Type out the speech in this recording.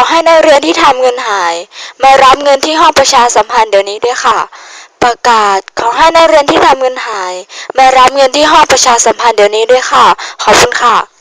อกให้นักเรียนที่ทำเงินหาย มารับเงินที่ห้องประชาสัมพันธ์เดี๋ยวนี้ด้วยค่ะ ประกาศขอให้นักเรียนที่ทำเงินหาย มารับเงินที่ห้องประชาสัมพันธ์เดี๋ยวนี้ด้วยค่ะ ขอบคุณค่ะ